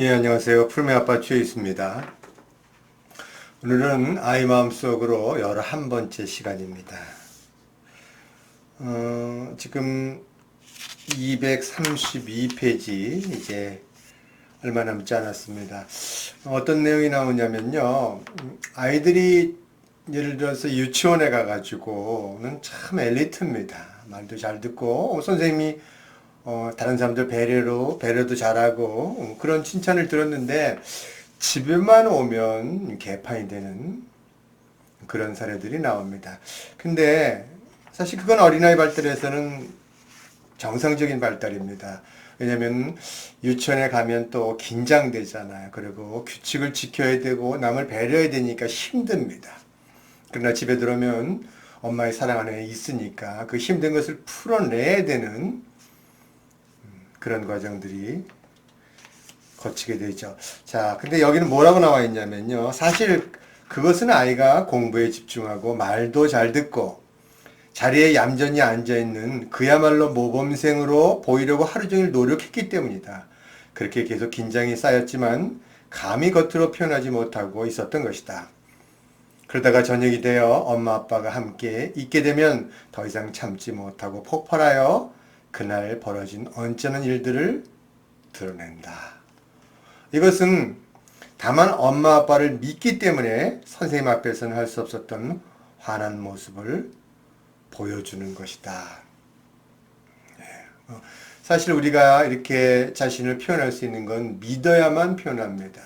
예, 안녕하세요. 푸르메 아빠 최있습니다. 오늘은 아이 마음속으로 11번째 시간입니다. 어, 지금 232페이지, 이제 얼마 남지 않았습니다. 어떤 내용이 나오냐면요. 음, 아이들이 예를 들어서 유치원에 가가지고는 참 엘리트입니다. 말도 잘 듣고, 어, 선생님이 어, 다른 사람들 배려로, 배려도 잘하고, 어, 그런 칭찬을 들었는데, 집에만 오면 개판이 되는 그런 사례들이 나옵니다. 근데, 사실 그건 어린아이 발달에서는 정상적인 발달입니다. 왜냐면 유치원에 가면 또 긴장되잖아요. 그리고 규칙을 지켜야 되고 남을 배려해야 되니까 힘듭니다. 그러나 집에 들어오면 엄마의 사랑 안에 있으니까 그 힘든 것을 풀어내야 되는 그런 과정들이 거치게 되죠. 자, 근데 여기는 뭐라고 나와 있냐면요. 사실 그것은 아이가 공부에 집중하고 말도 잘 듣고 자리에 얌전히 앉아있는 그야말로 모범생으로 보이려고 하루 종일 노력했기 때문이다. 그렇게 계속 긴장이 쌓였지만 감히 겉으로 표현하지 못하고 있었던 것이다. 그러다가 저녁이 되어 엄마 아빠가 함께 있게 되면 더 이상 참지 못하고 폭발하여 그날 벌어진 언짢은 일들을 드러낸다. 이것은 다만 엄마 아빠를 믿기 때문에 선생님 앞에서는 할 수 없었던 화난 모습을 보여주는 것이다. 네. 어, 사실 우리가 이렇게 자신을 표현할 수 있는 건 믿어야만 표현합니다.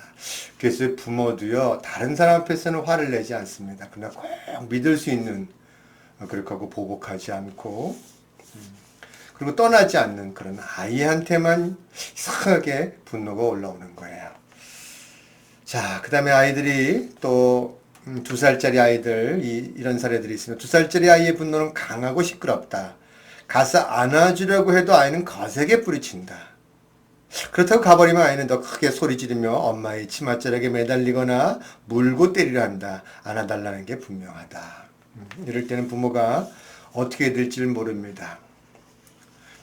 그래서 부모도요, 다른 사람 앞에서는 화를 내지 않습니다. 그러나 꼭 믿을 수 있는, 어, 그렇게 하고 보복하지 않고, 그리고 떠나지 않는 그런 아이한테만 이상하게 분노가 올라오는 거예요. 자, 그 다음에 아이들이 또, 음, 두 살짜리 아이들, 이, 이런 사례들이 있습니다. 두 살짜리 아이의 분노는 강하고 시끄럽다. 가서 안아주려고 해도 아이는 거세게 뿌리친다. 그렇다고 가버리면 아이는 더 크게 소리 지르며 엄마의 치맛자락에 매달리거나 물고 때리려 한다. 안아달라는 게 분명하다. 음, 이럴 때는 부모가 어떻게 될지를 모릅니다.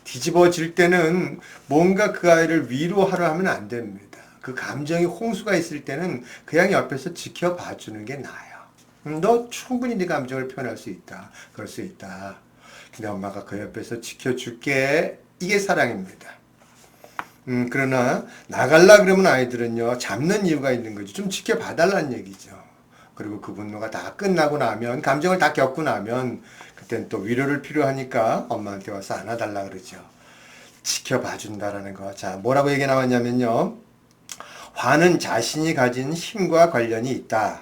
뒤집어질 때는 뭔가 그 아이를 위로하려 하면 안 됩니다. 그 감정이 홍수가 있을 때는 그냥 옆에서 지켜봐 주는 게 나아요. 음, 너 충분히 네 감정을 표현할 수 있다. 그럴 수 있다. 근데 엄마가 그 옆에서 지켜줄게. 이게 사랑입니다. 음, 그러나 나갈라 그러면 아이들은요, 잡는 이유가 있는 거지. 좀 지켜봐달라는 얘기죠. 그리고 그 분노가 다 끝나고 나면, 감정을 다 겪고 나면, 그땐 또 위로를 필요하니까 엄마한테 와서 안아달라 그러죠. 지켜봐 준다라는 거. 자, 뭐라고 얘기 나왔냐면요. 화는 자신이 가진 힘과 관련이 있다.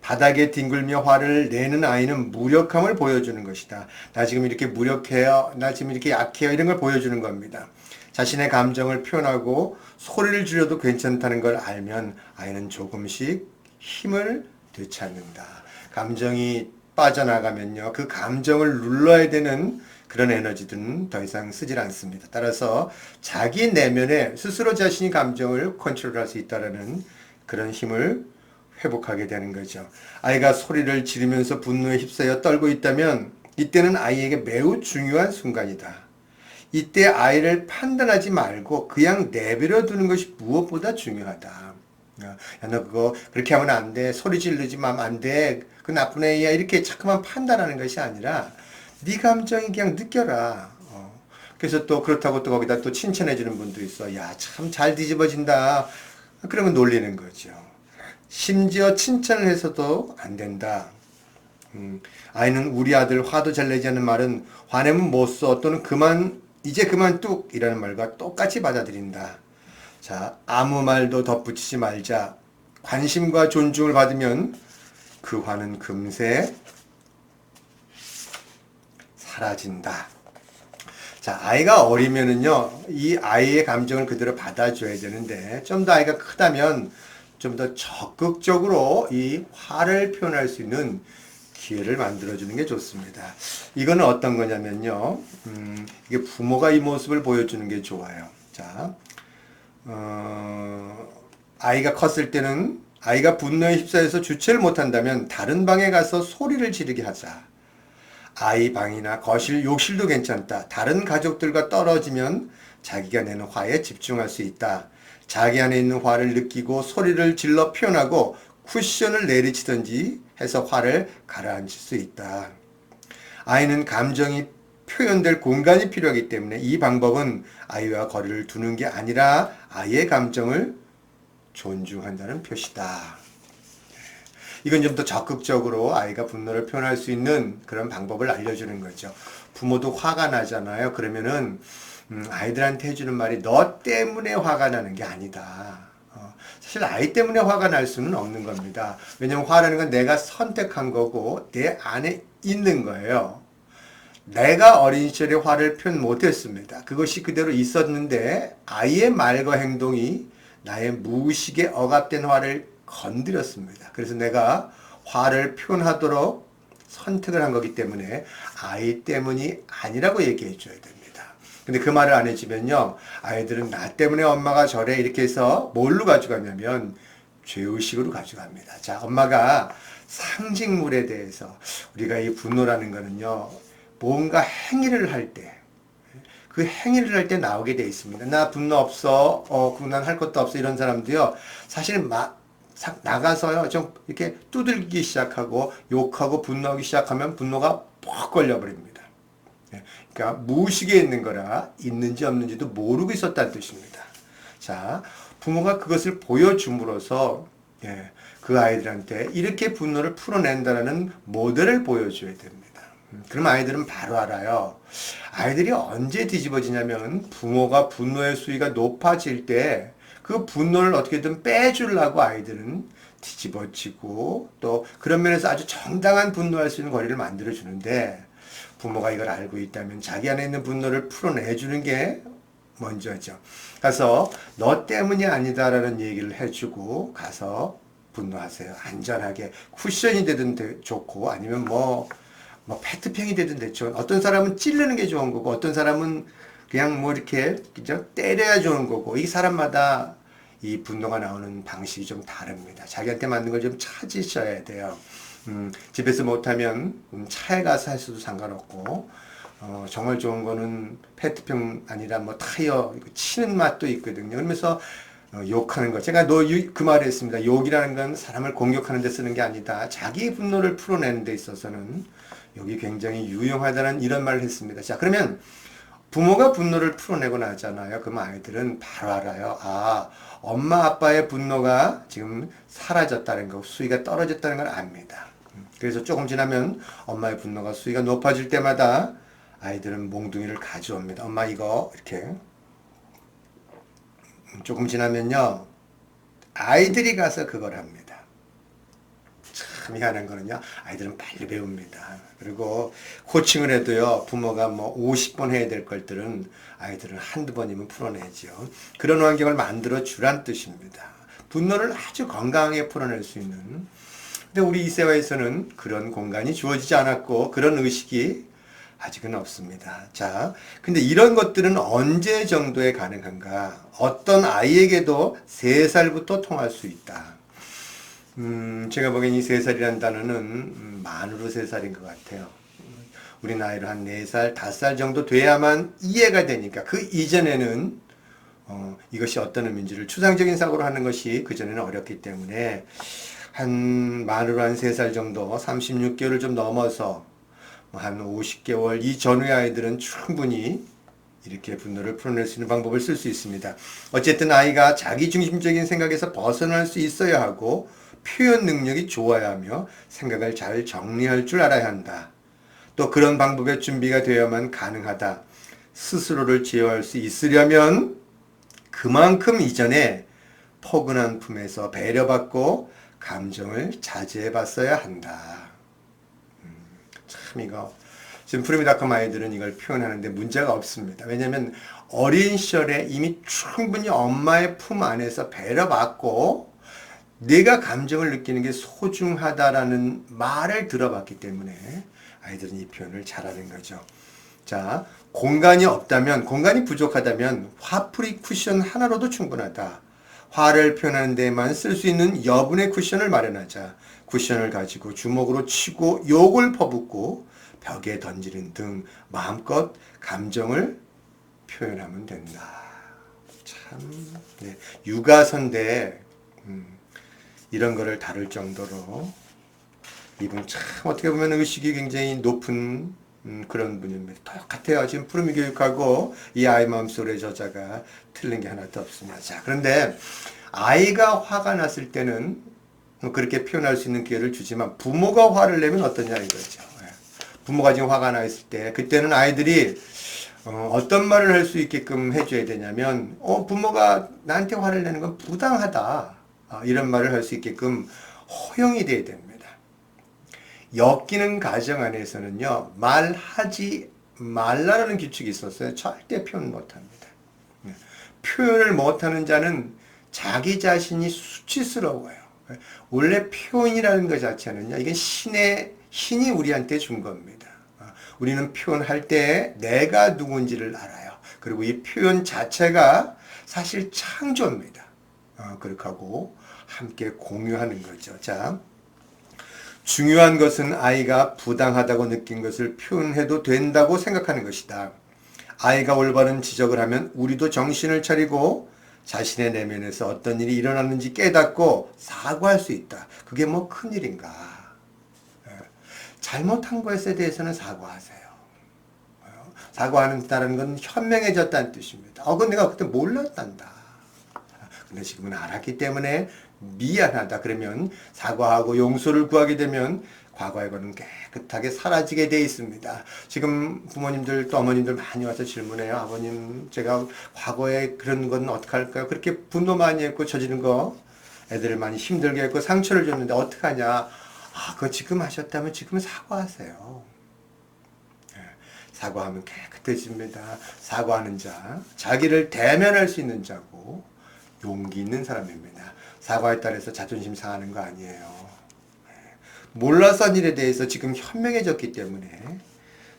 바닥에 뒹굴며 화를 내는 아이는 무력함을 보여주는 것이다. 나 지금 이렇게 무력해요. 나 지금 이렇게 약해요. 이런 걸 보여주는 겁니다. 자신의 감정을 표현하고 소리를 줄여도 괜찮다는 걸 알면 아이는 조금씩 힘을 되찾는다. 감정이 빠져나가면요. 그 감정을 눌러야 되는 그런 에너지들은 더 이상 쓰질 않습니다. 따라서 자기 내면에 스스로 자신이 감정을 컨트롤할 수 있다라는 그런 힘을 회복하게 되는 거죠. 아이가 소리를 지르면서 분노에 휩싸여 떨고 있다면 이때는 아이에게 매우 중요한 순간이다. 이때 아이를 판단하지 말고 그냥 내버려 두는 것이 무엇보다 중요하다. 야, 너 그거 그렇게 하면 안 돼. 소리 지르지 마면 안 돼. 그 나쁜 애야. 이렇게 자꾸만 판단하는 것이 아니라 네 감정이 그냥 느껴라. 어. 그래서 또 그렇다고 또 거기다 또 칭찬해 주는 분도 있어. 야, 참 잘 뒤집어진다. 그러면 놀리는 거죠. 심지어 칭찬을 해서도 안 된다. 음, 아이는 우리 아들 화도 잘 내지 않는 말은 화내면 못 써. 또는 그만, 이제 그만 뚝! 이라는 말과 똑같이 받아들인다. 자, 아무 말도 덧붙이지 말자. 관심과 존중을 받으면 그 화는 금세 사라진다. 자, 아이가 어리면은요, 이 아이의 감정을 그대로 받아줘야 되는데, 좀 더 아이가 크다면 좀 더 적극적으로 이 화를 표현할 수 있는 기회를 만들어주는 게 좋습니다. 이거는 어떤 거냐면요, 음, 이게 부모가 이 모습을 보여주는 게 좋아요. 자, 어, 아이가 컸을 때는 아이가 분노에 휩싸여서 주체를 못한다면 다른 방에 가서 소리를 지르게 하자. 아이 방이나 거실, 욕실도 괜찮다. 다른 가족들과 떨어지면 자기가 내는 화에 집중할 수 있다. 자기 안에 있는 화를 느끼고 소리를 질러 표현하고 쿠션을 내리치든지 해서 화를 가라앉힐 수 있다. 아이는 감정이 표현될 공간이 필요하기 때문에 이 방법은 아이와 거리를 두는 게 아니라 아이의 감정을 존중한다는 표시다. 이건 좀 더 적극적으로 아이가 분노를 표현할 수 있는 그런 방법을 알려주는 거죠. 부모도 화가 나잖아요. 그러면은 음, 아이들한테 해주는 말이 너 때문에 화가 나는 게 아니다. 어, 사실 아이 때문에 화가 날 수는 없는 겁니다. 왜냐면 화라는 건 내가 선택한 거고 내 안에 있는 거예요. 내가 어린 시절에 화를 표현 못했습니다. 그것이 그대로 있었는데 아이의 말과 행동이 나의 무의식에 억압된 화를 건드렸습니다. 그래서 내가 화를 표현하도록 선택을 한 거기 때문에 아이 때문이 아니라고 얘기해 줘야 됩니다. 근데 그 말을 안 해주면요. 아이들은 나 때문에 엄마가 저래 이렇게 해서 뭘로 가져가냐면 죄의식으로 가져갑니다. 자, 엄마가 상징물에 대해서 우리가 이 분노라는 거는요. 뭔가 행위를 할 때, 그 행위를 할 때 나오게 돼 있습니다. 나 분노 없어, 어, 그난 할 것도 없어 이런 사람도요. 사실 마, 나가서요 좀 이렇게 두들기 시작하고 욕하고 분노하기 시작하면 분노가 퍽 걸려버립니다. 예, 그러니까 무의식에 있는 거라 있는지 없는지도 모르고 있었다는 뜻입니다. 자, 부모가 그것을 보여줌으로써 예, 그 아이들한테 이렇게 분노를 풀어낸다는 모델을 보여줘야 됩니다. 음, 그럼 아이들은 바로 알아요. 아이들이 언제 뒤집어지냐면 부모가 분노의 수위가 높아질 때 그 분노를 어떻게든 빼주려고 아이들은 뒤집어지고 또 그런 면에서 아주 정당한 분노할 수 있는 거리를 만들어 주는데 부모가 이걸 알고 있다면 자기 안에 있는 분노를 풀어내 주는 게 먼저죠. 가서 너 때문이 아니다라는 얘기를 해주고 가서 분노하세요. 안전하게 쿠션이 되든 되, 좋고 아니면 뭐, 뭐 페트병이 되든 됐죠. 어떤 사람은 찌르는 게 좋은 거고 어떤 사람은 그냥 뭐 이렇게 그죠 때려야 좋은 거고 이 사람마다 이 분노가 나오는 방식이 좀 다릅니다. 자기한테 맞는 걸 좀 찾으셔야 돼요. 음, 집에서 못하면 음, 차에 가서 하셔도 상관없고 어, 정말 좋은 거는 페트병 아니라 뭐 타이어 치는 맛도 있거든요. 그러면서 어, 욕하는 거. 제가 너 그 말을 했습니다. 욕이라는 건 사람을 공격하는 데 쓰는 게 아니다. 자기 분노를 풀어내는 데 있어서는 욕이 굉장히 유용하다는 이런 말을 했습니다. 자, 그러면 부모가 분노를 풀어내고 나잖아요. 그럼 아이들은 바로 알아요. 아, 엄마 아빠의 분노가 지금 사라졌다는 거, 수위가 떨어졌다는 걸 압니다. 그래서 조금 지나면 엄마의 분노가 수위가 높아질 때마다 아이들은 몽둥이를 가져옵니다. 엄마 이거 이렇게 조금 지나면요 아이들이 가서 그걸 합니다. 참 희한한 거는요 아이들은 빨리 배웁니다. 그리고 코칭을 해도요 부모가 뭐 50번 해야 될 것들은 아이들은 한두 번이면 풀어내죠. 그런 환경을 만들어 주란 뜻입니다. 분노를 아주 건강하게 풀어낼 수 있는 근데 우리 이세화에서는 그런 공간이 주어지지 않았고 그런 의식이 아직은 없습니다. 자, 근데 이런 것들은 언제 정도에 가능한가? 어떤 아이에게도 3살부터 통할 수 있다. 음, 제가 보기엔 이 3살이라는 단어는 음, 만으로 3살인 것 같아요. 우리 나이로 한 4살, 5살 정도 돼야만 이해가 되니까 그 이전에는 어, 이것이 어떤 의미인지를 추상적인 사고로 하는 것이 그전에는 어렵기 때문에 한 만으로 한 3살 정도 36개월을 좀 넘어서 한 50개월 이 전후의 아이들은 충분히 이렇게 분노를 풀어낼 수 있는 방법을 쓸 수 있습니다. 어쨌든 아이가 자기중심적인 생각에서 벗어날 수 있어야 하고 표현 능력이 좋아야 하며 생각을 잘 정리할 줄 알아야 한다. 또 그런 방법의 준비가 되어야만 가능하다. 스스로를 제어할 수 있으려면 그만큼 이전에 포근한 품에서 배려받고 감정을 자제해 봤어야 한다. 음, 참 이거 지금 프리미다컴 아이들은 이걸 표현하는데 문제가 없습니다. 왜냐하면 어린 시절에 이미 충분히 엄마의 품 안에서 배려받고 내가 감정을 느끼는 게 소중하다라는 말을 들어봤기 때문에 아이들은 이 표현을 잘하는 거죠. 자, 공간이 없다면, 공간이 부족하다면 화풀이 쿠션 하나로도 충분하다. 화를 표현하는 데만 쓸 수 있는 여분의 쿠션을 마련하자. 쿠션을 가지고 주먹으로 치고 욕을 퍼붓고 벽에 던지는 등 마음껏 감정을 표현하면 된다. 참, 네. 육아선대, 음, 이런 거를 다룰 정도로 이분 참 어떻게 보면 의식이 굉장히 높은 음, 그런 분입니다. 똑같아요. 지금 푸르미 교육하고 이 아이 마음속의 저자가 틀린 게 하나도 없습니다. 자, 그런데 아이가 화가 났을 때는 그렇게 표현할 수 있는 기회를 주지만 부모가 화를 내면 어떠냐 이거죠. 예. 부모가 지금 화가 나 있을 때 그때는 아이들이 어, 떤 말을 할 수 있게끔 해줘야 되냐면 어, 부모가 나한테 화를 내는 건 부당하다 아, 이런 말을 할 수 있게끔 허용이 돼야 됩니다. 엮이는 가정 안에서는요 말하지 말라는 규칙이 있었어요. 절대 표현 못 합니다. 예. 표현을 못 하는 자는 자기 자신이 수치스러워요. 원래 표현이라는 것 자체는요, 이게 신의, 신이 우리한테 준 겁니다. 아, 우리는 표현할 때 내가 누군지를 알아요. 그리고 이 표현 자체가 사실 창조입니다. 어, 그렇게 하고 함께 공유하는 거죠. 자, 중요한 것은 아이가 부당하다고 느낀 것을 표현해도 된다고 생각하는 것이다. 아이가 올바른 지적을 하면 우리도 정신을 차리고 자신의 내면에서 어떤 일이 일어났는지 깨닫고 사과할 수 있다. 그게 뭐 큰일인가. 예. 잘못한 것에 대해서는 사과하세요. 어, 사과하는다는 건 현명해졌다는 뜻입니다. 어, 그건 내가 그때 몰랐단다. 근데 지금은 알았기 때문에 미안하다. 그러면 사과하고 용서를 구하게 되면 과거의 거는 깨끗하게 사라지게 돼 있습니다. 지금 부모님들 또 어머님들 많이 와서 질문해요. 아버님, 제가 과거에 그런 건 어떡할까요? 그렇게 분노 많이 했고 저지른 거 애들을 많이 힘들게 했고 상처를 줬는데 어떡하냐? 아, 그거 지금 하셨다면 지금 사과하세요. 예, 사과하면 깨끗해집니다. 사과하는 자, 자기를 대면할 수 있는 자고 용기 있는 사람입니다. 사과에 따라서 자존심 상하는 거 아니에요. 몰라서 한 일에 대해서 지금 현명해졌기 때문에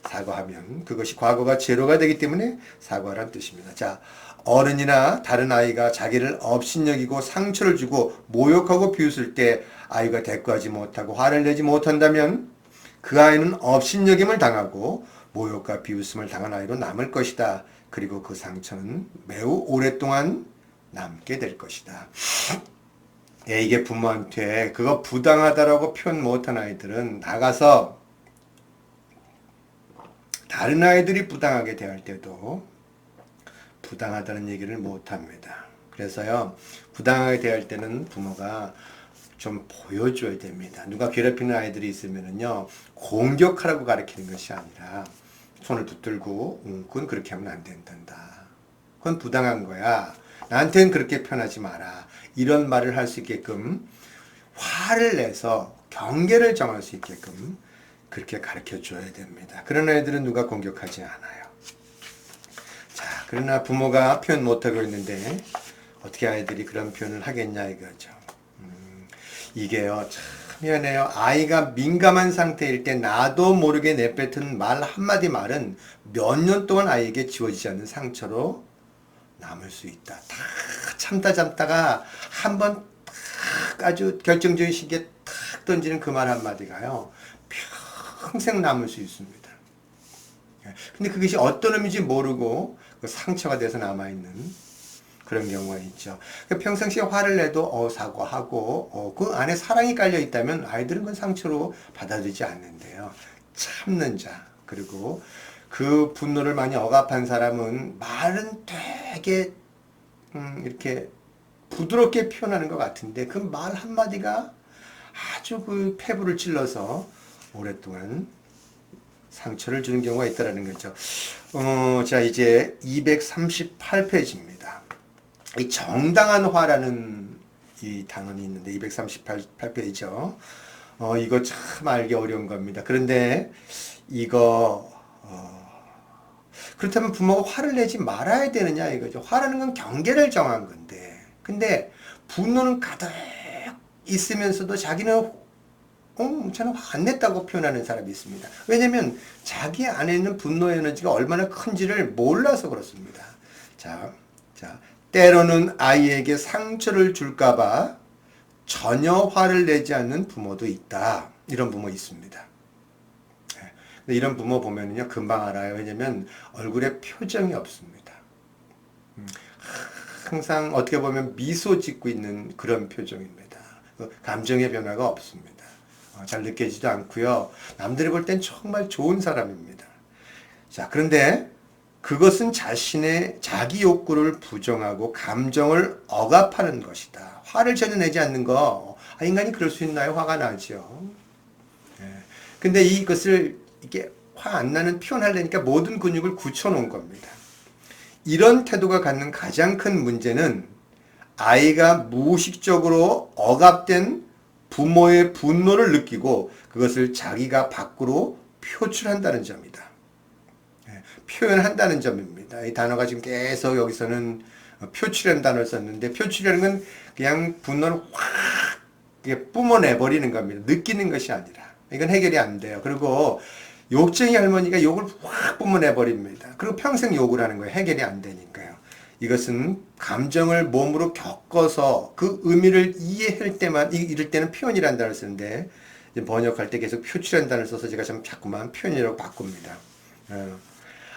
사과하면 그것이 과거가 제로가 되기 때문에 사과란 뜻입니다. 자, 어른이나 다른 아이가 자기를 업신여기고 상처를 주고 모욕하고 비웃을 때 아이가 대꾸하지 못하고 화를 내지 못한다면 그 아이는 업신여김을 당하고 모욕과 비웃음을 당한 아이로 남을 것이다. 그리고 그 상처는 매우 오랫동안 남게 될 것이다. 예, 이게 부모한테 그거 부당하다라고 표현 못한 아이들은 나가서 다른 아이들이 부당하게 대할 때도 부당하다는 얘기를 못합니다. 그래서요, 부당하게 대할 때는 부모가 좀 보여줘야 됩니다. 누가 괴롭히는 아이들이 있으면은요, 공격하라고 가르치는 것이 아니라 손을 붙들고, 응, 그건 그렇게 하면 안 된단다. 그건 부당한 거야. 나한테는 그렇게 편하지 마라. 이런 말을 할 수 있게끔 화를 내서 경계를 정할 수 있게끔 그렇게 가르쳐 줘야 됩니다. 그런 애들은 누가 공격하지 않아요. 자, 그러나 부모가 표현 못하고 있는데 어떻게 아이들이 그런 표현을 하겠냐 이거죠. 음, 이게요, 참 미안해요. 아이가 민감한 상태일 때 나도 모르게 내뱉은 말 한마디 말은 몇 년 동안 아이에게 지워지지 않는 상처로 남을 수 있다. 다 참다 참다가 한번 아주 결정적인 시기에 탁 던지는 그 말 한마디가요. 평생 남을 수 있습니다. 예. 근데 그것이 어떤 의미인지 모르고 그 상처가 돼서 남아있는 그런 경우가 있죠. 그 평상시에 화를 내도 어, 사과하고 어, 그 안에 사랑이 깔려 있다면 아이들은 그 상처로 받아들이지 않는데요. 참는 자 그리고 그 분노를 많이 억압한 사람은 말은 되게 음, 이렇게 부드럽게 표현하는 것 같은데 그 말 한마디가 아주 그 폐부를 찔러서 오랫동안 상처를 주는 경우가 있다라는 거죠. 어, 자, 이제 238페이지입니다. 이 정당한 화라는 이 단원이 있는데 238페이지죠. 어, 이거 참 알기 어려운 겁니다. 그런데 이거 어, 그렇다면 부모가 화를 내지 말아야 되느냐 이거죠. 화라는 건 경계를 정한 건데. 근데 분노는 가득 있으면서도 자기는 어, 저는 화안 냈다고 표현하는 사람이 있습니다. 왜냐면 자기 안에 있는 분노 에너지가 얼마나 큰지를 몰라서 그렇습니다. 자, 자, 때로는 아이에게 상처를 줄까봐 전혀 화를 내지 않는 부모도 있다. 이런 부모 있습니다. 이런 부모 보면요 금방 알아요. 왜냐면 얼굴에 표정이 없습니다. 음, 항상 어떻게 보면 미소 짓고 있는 그런 표정입니다. 그 감정의 변화가 없습니다. 어, 잘 느껴지지도 않고요. 남들이 볼 땐 정말 좋은 사람입니다. 자, 그런데 그것은 자신의 자기 욕구를 부정하고 감정을 억압하는 것이다. 화를 전혀 내지 않는 거, 아, 인간이 그럴 수 있나요? 화가 나죠. 예. 근데 이것을 이게 화 안 나는 표현하려니까 모든 근육을 굳혀놓은 겁니다. 이런 태도가 갖는 가장 큰 문제는 아이가 무의식적으로 억압된 부모의 분노를 느끼고 그것을 자기가 밖으로 표출한다는 점이다. 예, 표현한다는 점입니다. 이 단어가 지금 계속 여기서는 표출이라는 단어를 썼는데 표출이라는 건 그냥 분노를 확 뿜어내버리는 겁니다. 느끼는 것이 아니라. 이건 해결이 안 돼요. 그리고 욕쟁이 할머니가 욕을 확 뿜어내 버립니다. 그리고 평생 욕을 하는 거예요. 해결이 안 되니까요. 이것은 감정을 몸으로 겪어서 그 의미를 이해할 때만, 이- 이럴 때는 표현이라는 단어를 쓰는데, 번역할 때 계속 표출이라는 단어를 써서 제가 참 자꾸만 표현이라고 바꿉니다. 어.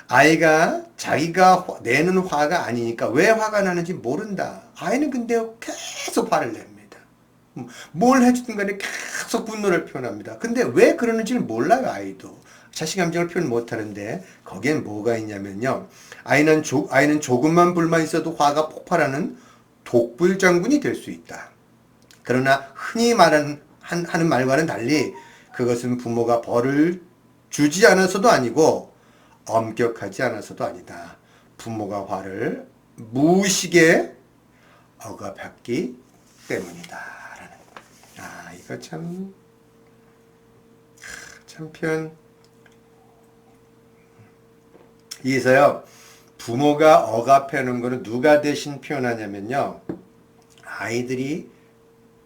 아이가 자기가 화- 내는 화가 아니니까 왜 화가 나는지 모른다. 아이는 근데 계속 화를 냅니다. 음, 뭘 해주든 간에 계속 분노를 표현합니다. 근데 왜 그러는지는 몰라요, 아이도. 자식 감정을 표현 못 하는데, 거기엔 뭐가 있냐면요. 아이는, 조, 아이는 조금만 불만 있어도 화가 폭발하는 독불장군이 될 수 있다. 그러나 흔히 말하는, 한, 하는 말과는 달리 그것은 부모가 벌을 주지 않아서도 아니고 엄격하지 않아서도 아니다. 부모가 화를 무의식에 억압했기 때문이다. 라는. 아, 이거 참, 참 표현. 여기서요, 부모가 억압해 놓은 거는 누가 대신 표현하냐면요, 아이들이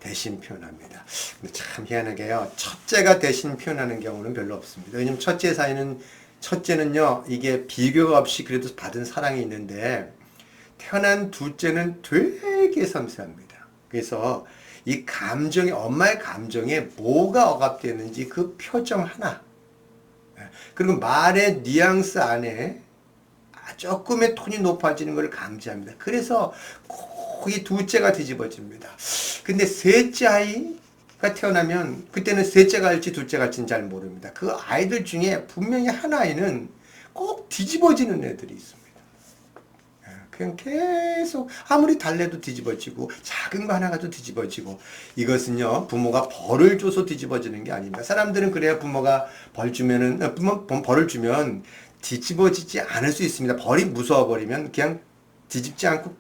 대신 표현합니다. 참 희한하게요, 첫째가 대신 표현하는 경우는 별로 없습니다. 왜냐면 첫째 사이는, 첫째는요, 이게 비교가 없이 그래도 받은 사랑이 있는데, 태어난 둘째는 되게 섬세합니다. 그래서 이 감정에, 엄마의 감정에 뭐가 억압되는지 그 표정 하나, 예, 그리고 말의 뉘앙스 안에 아, 조금의 톤이 높아지는 걸 감지합니다. 그래서 거의 둘째가 뒤집어집니다. 근데 셋째 아이가 태어나면 그때는 셋째가 할지 둘째가 할지는 잘 모릅니다. 그 아이들 중에 분명히 한 아이는 꼭 뒤집어지는 애들이 있습니다. 예, 그냥 계속 아무리 달래도 뒤집어지고 작은 거 하나 가도 뒤집어지고 이것은요 부모가 벌을 줘서 뒤집어지는 게 아닙니다. 사람들은 그래야 부모가 벌 주면은 어, 부모 벌을 주면 뒤집어지지 않을 수 있습니다. 벌이 무서워 버리면 그냥 뒤집지 않고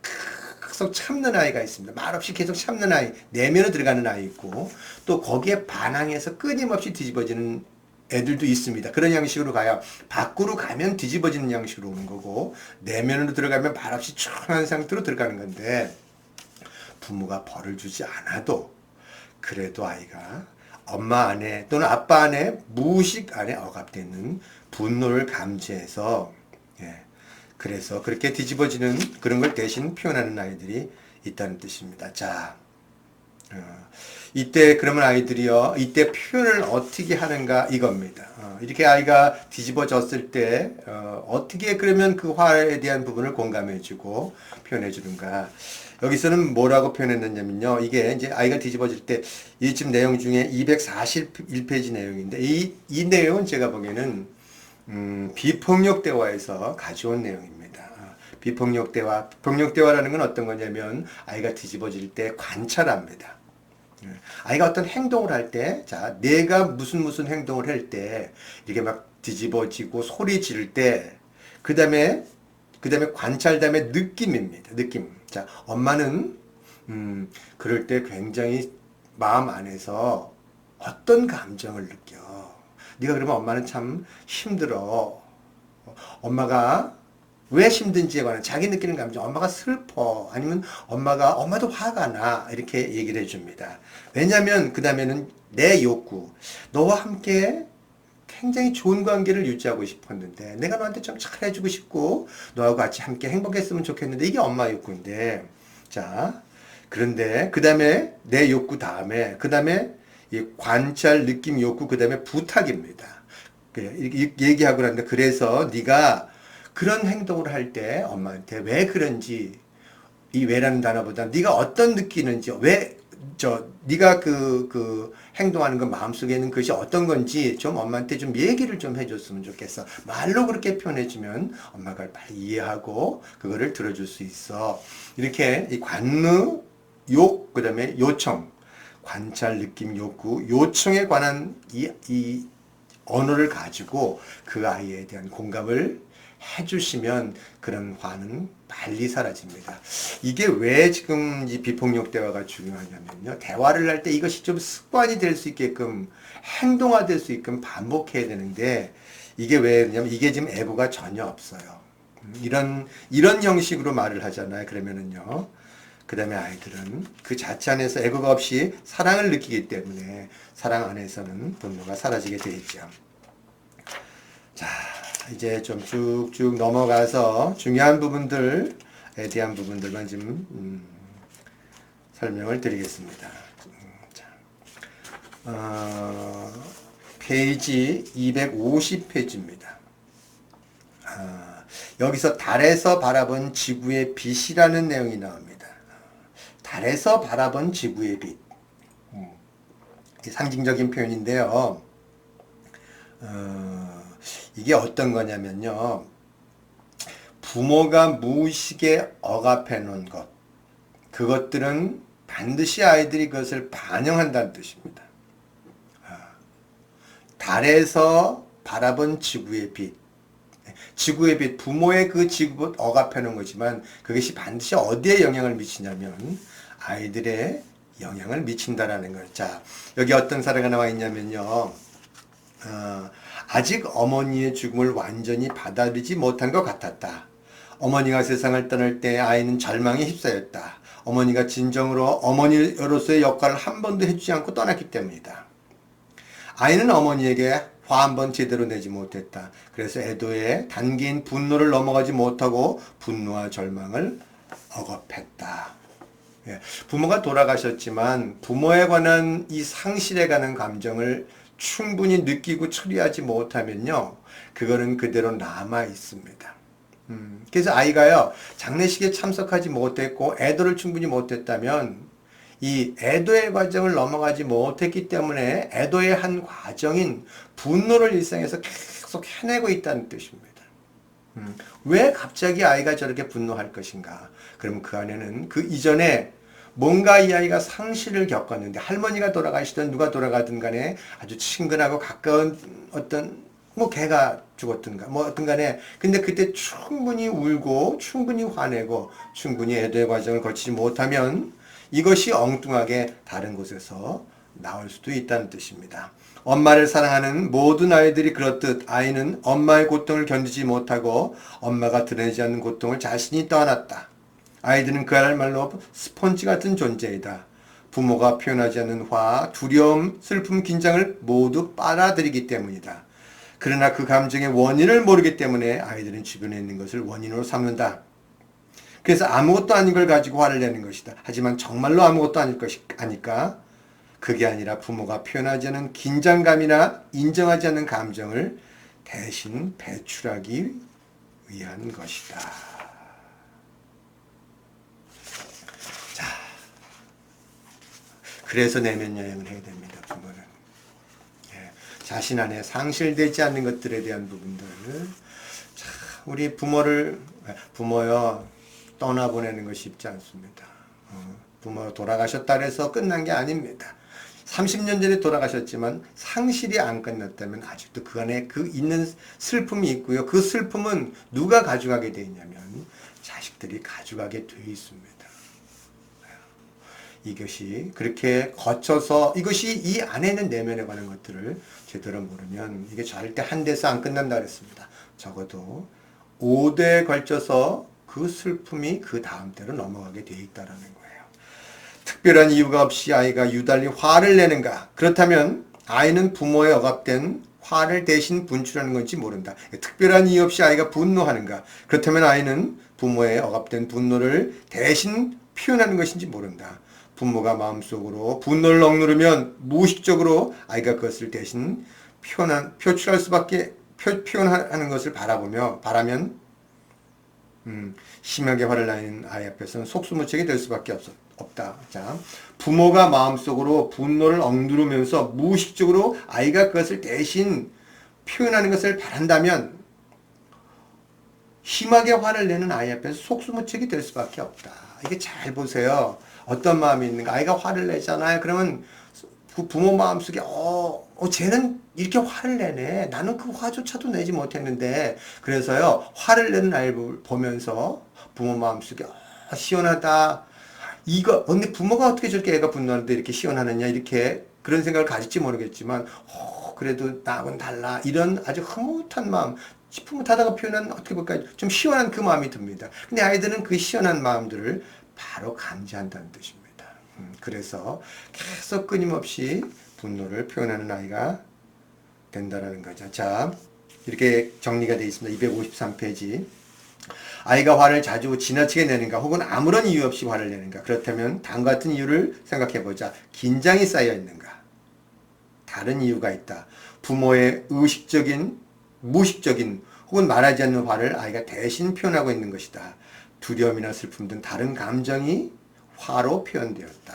계속 참는 아이가 있습니다. 말없이 계속 참는 아이, 내면으로 들어가는 아이 있고 또 거기에 반항해서 끊임없이 뒤집어지는 애들도 있습니다. 그런 양식으로 가야 밖으로 가면 뒤집어지는 양식으로 오는 거고 내면으로 들어가면 말없이 천한 상태로 들어가는 건데 부모가 벌을 주지 않아도 그래도 아이가 엄마 안에 또는 아빠 안에 무의식 안에 억압되는 분노를 감지해서 예, 그래서 그렇게 뒤집어지는 그런 걸 대신 표현하는 아이들이 있다는 뜻입니다. 자, 어, 이때 그러면 아이들이요 이때 표현을 어떻게 하는가 이겁니다. 어, 이렇게 아이가 뒤집어졌을 때 어, 떻게 그러면 그 화에 대한 부분을 공감해주고 표현해주는가. 여기서는 뭐라고 표현했느냐면요. 이게 이제 아이가 뒤집어질 때이 지금 내용 중에 241페이지 내용인데 이, 이 내용은 제가 보기에는 음, 비폭력 대화에서 가져온 내용입니다. 아, 비폭력 대화, 폭력 대화라는 건 어떤 거냐면 아이가 뒤집어질 때 관찰합니다. 예, 아이가 어떤 행동을 할 때, 자, 내가 무슨 무슨 행동을 할 때, 이렇게 막 뒤집어지고 소리 지를 때, 그 다음에, 그 다음에 관찰 다음에 느낌입니다. 느낌. 자, 엄마는, 음, 그럴 때 굉장히 마음 안에서 어떤 감정을 느껴. 네가 그러면 엄마는 참 힘들어. 엄마가 왜 힘든지에 관한 자기 느끼는 감정, 엄마가 슬퍼, 아니면 엄마가, 엄마도 화가 나, 이렇게 얘기를 해줍니다. 왜냐면, 그 다음에는 내 욕구, 너와 함께 굉장히 좋은 관계를 유지하고 싶었는데, 내가 너한테 좀 잘해주고 싶고, 너하고 같이 함께 행복했으면 좋겠는데, 이게 엄마 욕구인데, 자, 그런데, 그 다음에 내 욕구 다음에, 그 다음에 이 관찰, 느낌, 욕구, 그 다음에 부탁입니다. 얘기하고 나는데, 그래서 네가 그런 행동을 할 때 엄마한테 왜 그런지 이 왜라는 단어보다 네가 어떤 느끼는지 왜 저 네가 그 그 행동하는 건 마음속에 있는 것이 어떤 건지 좀 엄마한테 좀 얘기를 좀 해줬으면 좋겠어. 말로 그렇게 표현해주면 엄마가 빨리 이해하고 그거를 들어줄 수 있어. 이렇게 이 관느 욕 그다음에 요청 관찰 느낌 욕구 요청에 관한 이, 이 언어를 가지고 그 아이에 대한 공감을 해주시면 그런 화는 빨리 사라집니다. 이게 왜 지금 이 비폭력 대화가 중요하냐면요. 대화를 할 때 이것이 좀 습관이 될 수 있게끔 행동화될 수 있게끔 반복해야 되는데 이게 왜냐면 이게 지금 애부가 전혀 없어요. 음, 이런 이런 형식으로 말을 하잖아요. 그러면은요. 그 다음에 아이들은 그 자체 안에서 애고가 없이 사랑을 느끼기 때문에 사랑 안에서는 분노가 사라지게 되겠죠. 자, 이제 좀 쭉쭉 넘어가서 중요한 부분들에 대한 부분들만 좀 음, 설명을 드리겠습니다. 음, 자, 어, 페이지 250페이지입니다. 아, 여기서 달에서 바라본 지구의 빛이라는 내용이 나옵니다. 달에서 바라본 지구의 빛. 음, 상징적인 표현인데요. 어, 이게 어떤 거냐면요. 부모가 무의식에 억압해 놓은 것. 그것들은 반드시 아이들이 그것을 반영한다는 뜻입니다. 아, 달에서 바라본 지구의 빛. 지구의 빛, 부모의 그 지구 억압해 놓은 거지만 그것이 반드시 어디에 영향을 미치냐면 아이들의 영향을 미친다라는 거예요. 자, 여기 어떤 사례가 나와 있냐면요. 어, 아직 어머니의 죽음을 완전히 받아들이지 못한 것 같았다. 어머니가 세상을 떠날 때 아이는 절망에 휩싸였다. 어머니가 진정으로 어머니로서의 역할을 한 번도 해주지 않고 떠났기 때문이다. 아이는 어머니에게 화 한 번 제대로 내지 못했다. 그래서 애도의 단계인 분노를 넘어가지 못하고 분노와 절망을 억압했다. 예, 부모가 돌아가셨지만 부모에 관한 이 상실에 관한 감정을 충분히 느끼고 처리하지 못하면요, 그거는 그대로 남아 있습니다. 음, 그래서 아이가요, 장례식에 참석하지 못했고, 애도를 충분히 못했다면, 이 애도의 과정을 넘어가지 못했기 때문에 애도의 한 과정인 분노를 일상에서 계속 해내고 있다는 뜻입니다. 음, 왜 갑자기 아이가 저렇게 분노할 것인가? 그럼 그 안에는 그 이전에 뭔가 이 아이가 상실을 겪었는데 할머니가 돌아가시든 누가 돌아가든 간에 아주 친근하고 가까운 어떤 뭐 개가 죽었든가 뭐 어떤 간에 근데 그때 충분히 울고 충분히 화내고 충분히 애도의 과정을 거치지 못하면 이것이 엉뚱하게 다른 곳에서 나올 수도 있다는 뜻입니다. 엄마를 사랑하는 모든 아이들이 그렇듯 아이는 엄마의 고통을 견디지 못하고 엄마가 드러내지 않는 고통을 자신이 떠안았다. 아이들은 그야말로 스펀지 같은 존재이다. 부모가 표현하지 않는 화, 두려움, 슬픔, 긴장을 모두 빨아들이기 때문이다. 그러나 그 감정의 원인을 모르기 때문에 아이들은 주변에 있는 것을 원인으로 삼는다. 그래서 아무것도 아닌 걸 가지고 화를 내는 것이다. 하지만 정말로 아무것도 아닐 것이 아니까 그게 아니라 부모가 표현하지 않은 긴장감이나 인정하지 않는 감정을 대신 배출하기 위한 것이다. 그래서 내면 여행을 해야 됩니다. 부모는 예, 자신 안에 상실되지 않는 것들에 대한 부분들. 자, 우리 부모를 부모여 떠나보내는 것이 쉽지 않습니다. 어, 부모 돌아가셨다 해서 끝난 게 아닙니다. 30년 전에 돌아가셨지만 상실이 안 끝났다면 아직도 그 안에 그 있는 슬픔이 있고요. 그 슬픔은 누가 가져가게 돼 있냐면 자식들이 가져가게 돼 있습니다. 이것이 그렇게 거쳐서 이것이 이 안에 있는 내면에 관한 것들을 제대로 모르면 이게 절대 한 대서 안 끝난다 그랬습니다. 적어도 5대에 걸쳐서 그 슬픔이 그 다음 때로 넘어가게 돼 있다라는 거예요. 특별한 이유가 없이 아이가 유달리 화를 내는가? 그렇다면 아이는 부모의 억압된 화를 대신 분출하는 건지 모른다. 특별한 이유 없이 아이가 분노하는가? 그렇다면 아이는 부모의 억압된 분노를 대신 표현하는 것인지 모른다. 부모가 마음속으로 분노를 억누르면 무의식적으로 아이가 그것을 대신 표현한, 표출할 수밖에 표, 표현하는 것을 바라보며 바라면 음, 심하게 화를 내는 아이 앞에서는 속수무책이 될 수밖에 없, 없다. 자, 부모가 마음속으로 분노를 억누르면서 무의식적으로 아이가 그것을 대신 표현하는 것을 바란다면 심하게 화를 내는 아이 앞에서 속수무책이 될 수밖에 없다. 이게 잘 보세요. 어떤 마음이 있는가? 아이가 화를 내잖아요. 그러면 그 부모 마음속에 어, 어 쟤는 이렇게 화를 내네. 나는 그 화조차도 내지 못했는데 그래서요 화를 내는 아이를 보면서 부모 마음속에 어, 시원하다. 이거 근데 부모가 어떻게 저렇게 애가 분노하는데 이렇게 시원하느냐 이렇게 그런 생각을 가질지 모르겠지만 어, 그래도 나하고는 달라 이런 아주 흐뭇한 마음 흐뭇하다가 표현한 어떻게 볼까요? 좀 시원한 그 마음이 듭니다. 근데 아이들은 그 시원한 마음들을 바로 감지한다는 뜻입니다. 음, 그래서 계속 끊임없이 분노를 표현하는 아이가 된다라는 거죠. 자, 이렇게 정리가 되어 있습니다. 253페이지. 아이가 화를 자주 지나치게 내는가 혹은 아무런 이유 없이 화를 내는가 그렇다면 다음과 같은 이유를 생각해 보자. 긴장이 쌓여 있는가? 다른 이유가 있다. 부모의 의식적인, 무의식적인 혹은 말하지 않는 화를 아이가 대신 표현하고 있는 것이다. 두려움이나 슬픔 등 다른 감정이 화로 표현되었다.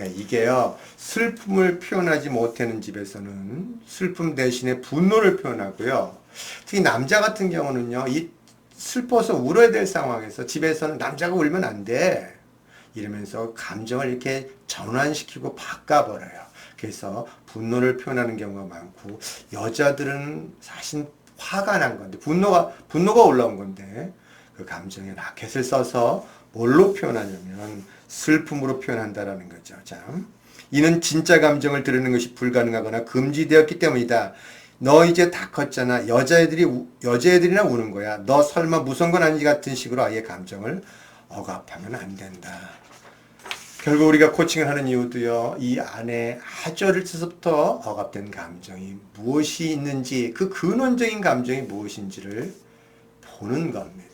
예, 이게요, 슬픔을 표현하지 못하는 집에서는 슬픔 대신에 분노를 표현하고요. 특히 남자 같은 경우는요, 이 슬퍼서 울어야 될 상황에서 집에서는 남자가 울면 안 돼. 이러면서 감정을 이렇게 전환시키고 바꿔버려요. 그래서 분노를 표현하는 경우가 많고, 여자들은 사실 화가 난 건데, 분노가, 분노가 올라온 건데, 그 감정의 라켓을 써서 뭘로 표현하냐면 슬픔으로 표현한다라는 거죠. 자, 이는 진짜 감정을 드러내는 것이 불가능하거나 금지되었기 때문이다. 너 이제 다 컸잖아. 여자애들이 우- 여자애들이나 우는 거야. 너 설마 무서운 건 아니지 같은 식으로 아이의 감정을 억압하면 안 된다. 결국 우리가 코칭을 하는 이유도요. 이 안에 어릴 때부터 억압된 감정이 무엇이 있는지 그 근원적인 감정이 무엇인지를 보는 겁니다.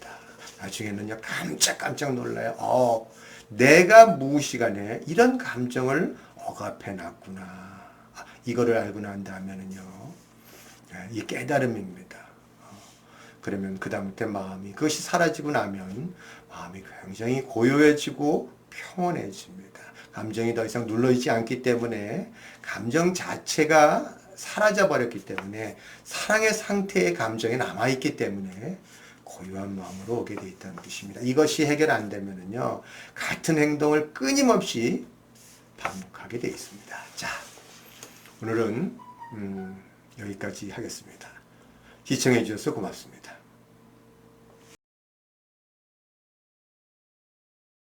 나중에는요 깜짝깜짝 놀라요. 어, 내가 무시간에 이런 감정을 억압해 놨구나. 아, 이거를 알고 난 다음에는요, 예, 이 깨달음입니다. 어, 그러면 그 다음부터 마음이 그것이 사라지고 나면 마음이 굉장히 고요해지고 평온해집니다. 감정이 더 이상 눌러있지 않기 때문에 감정 자체가 사라져 버렸기 때문에 사랑의 상태의 감정이 남아 있기 때문에 고요한 마음으로 오게 돼 있다는 뜻입니다. 이것이 해결 안 되면은요 같은 행동을 끊임없이 반복하게 돼 있습니다. 자 오늘은 음, 여기까지 하겠습니다. 시청해 주셔서 고맙습니다.